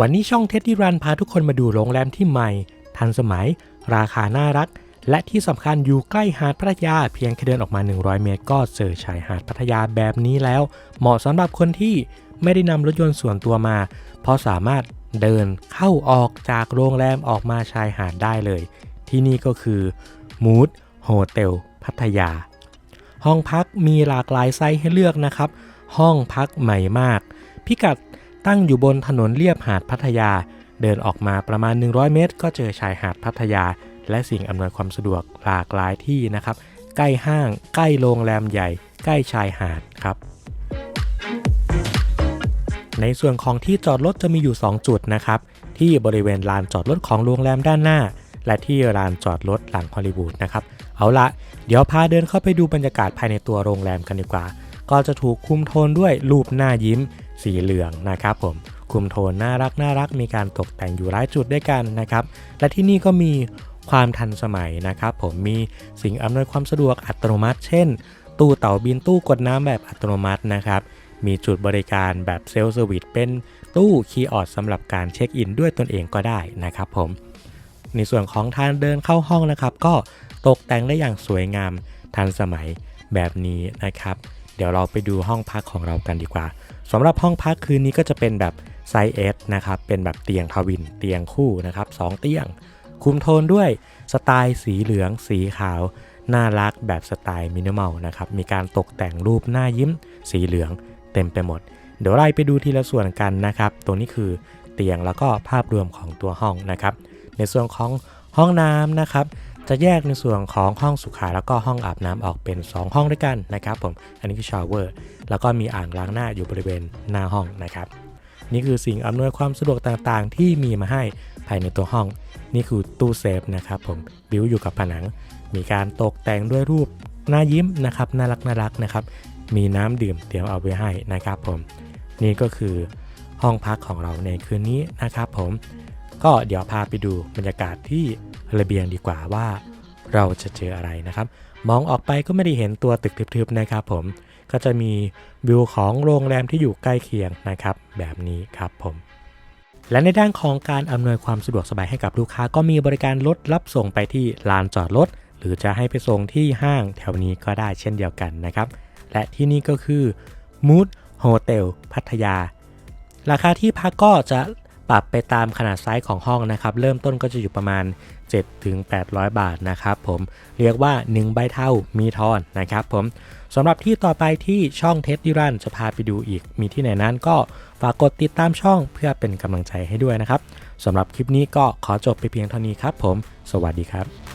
วันนี้ช่องเท็ดดี้รันพาทุกคนมาดูโรงแรมที่ใหม่ ทันสมัย ราคาน่ารัก และที่สำคัญอยู่ใกล้หาดพัทยา เพียงแค่เดินออกมา 100 เมตร ก็เจอชายหาดพัทยาแบบนี้แล้ว เหมาะสำหรับคนที่ไม่ได้นำรถยนต์ส่วนตัวมา เพราะสามารถเดินเข้าออกจากโรงแรมออกมาชายหาดได้เลย ที่นี่ก็คือ Mood Hotel พัทยา ห้องพักมีหลากหลายไซส์ให้เลือกนะครับ ห้องพักใหม่มาก พิกัด ตั้งอยู่บนถนนเลียบหาดพัทยา เดินออกมาประมาณ 100 เมตร ก็เจอชายหาดพัทยา และสิ่งอำนวยความสะดวกหลากหลายที่นะครับ ใกล้ห้าง ใกล้โรงแรมใหญ่ ใกล้ชายหาดครับ ในส่วนของที่จอดรถจะมีอยู่ 2 จุดนะครับ ที่บริเวณลานจอดรถของโรงแรมด้านหน้า และที่ลานจอดรถหลังฮอลลีวูดนะครับ เอาละเดี๋ยวพาเดินเข้าไปดูบรรยากาศภายในตัวโรงแรมกันดีกว่า ก็จะถูกคุมโทนด้วยรูปหน้ายิ้มสีเหลืองนะครับผมคุมโทนน่ารักน่ารักมีการตกแต่งอยู่หลายจุดด้วยกันนะครับ และที่นี่ก็มีความทันสมัยนะครับ ผมมีสิ่งอำนวยความสะดวกอัตโนมัติ เช่น ตู้เต่าบินตู้กดน้ำแบบอัตโนมัตินะครับ มีจุดบริการแบบเซลล์เซอร์วิสเป็นตู้คีย์ออดสำหรับการเช็คอินด้วยตนเองก็ได้นะครับผมในส่วนของทางเดินเข้าห้องนะครับ ก็ตกแต่งได้อย่างสวยงามทันสมัยแบบนี้นะครับ เดี๋ยวเราไปดูห้องพักของเรากันดีกว่าสำหรับห้องพักคืนนี้ก็จะเป็นแบบไซส์ S นะครับ เป็นแบบเตียงทวิน เตียงคู่นะครับสองเตียง คุมโทนด้วยสไตล์สีเหลือง สีขาว น่ารักแบบสไตล์มินิมอลนะครับ มีการตกแต่งรูปหน้ายิ้ม สีเหลืองเต็มไปหมด เดี๋ยวไล่ไปดูทีละส่วนกันนะครับ ตัวนี้คือเตียงแล้วก็ภาพรวมของตัวห้องนะครับ ในส่วนของห้องน้ำนะครับ จะแยกในส่วนของห้องสุขาแล้วก็ห้องอาบน้ำออกเป็น 2 ห้องด้วยกันนะครับผมอันนี้คือชาวเวอร์แล้วก็มีอ่างล้างหน้าอยู่บริเวณหน้าห้องนะครับนี่คือสิ่งอำนวยความสะดวกต่างๆ ที่มีมาให้ภายในตัวห้อง นี่คือตู้เซฟนะครับผมบิวอยู่กับผนัง มีการตกแต่งด้วยรูปหน้ายิ้มนะครับน่ารักน่ารักนะครับ มีน้ำดื่มเตรียมเอาไว้ให้นะครับผม นี่ก็คือห้องพักของเราในคืนนี้นะครับผม ก็เดี๋ยวพาไปดูบรรยากาศที่ ระเบียงดีกว่าว่าเราจะเจออะไรนะครับ มองออกไปก็ไม่ได้เห็นตัวตึกทึบๆนะครับผมก็จะมีวิวของโรงแรมที่อยู่ใกล้เคียงนะครับ แบบนี้ครับผม และในด้านของการอำนวยความสะดวกสบายให้กับลูกค้า ก็มีบริการรถรับส่งไปที่ลานจอดรถ หรือจะให้ไปส่งที่ห้างแถวนี้ก็ได้เช่นเดียวกันนะครับ และที่นี่ก็คือ Mood Hotel พัทยา ราคาที่พักก็จะ ปรับไปตามขนาดไซส์ของห้องนะครับ เริ่มต้นก็จะอยู่ประมาณ 7-800 บาทนะครับผม เรียกว่า 1 ใบเท่ามีทอนนะครับผมสำหรับที่ต่อไปที่ช่องเท็ดดี้รันจะพาไปดูอีก มีที่ไหนนั้นก็ฝากกดติดตามช่องเพื่อเป็นกำลังใจให้ด้วยนะครับสำหรับคลิปนี้ก็ขอจบไปเพียงเท่านี้ครับผม สวัสดีครับ